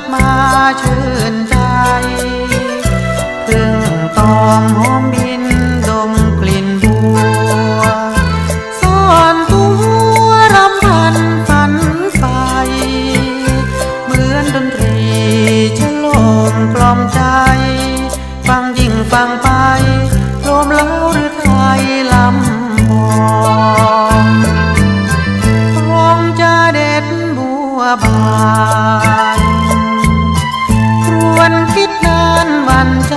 บมาชื่นใจพึ่งตอมหอมบินดมกลิ่นบัวซ่อนตัวรำพันฝันไป เหมือนดนตรีฉลมกล่อมใจ ฟังยิ่งฟังไปลมแล้วหรือไทยลำพองคงจะเด็ดบัวบาน คิดนานหวันใจ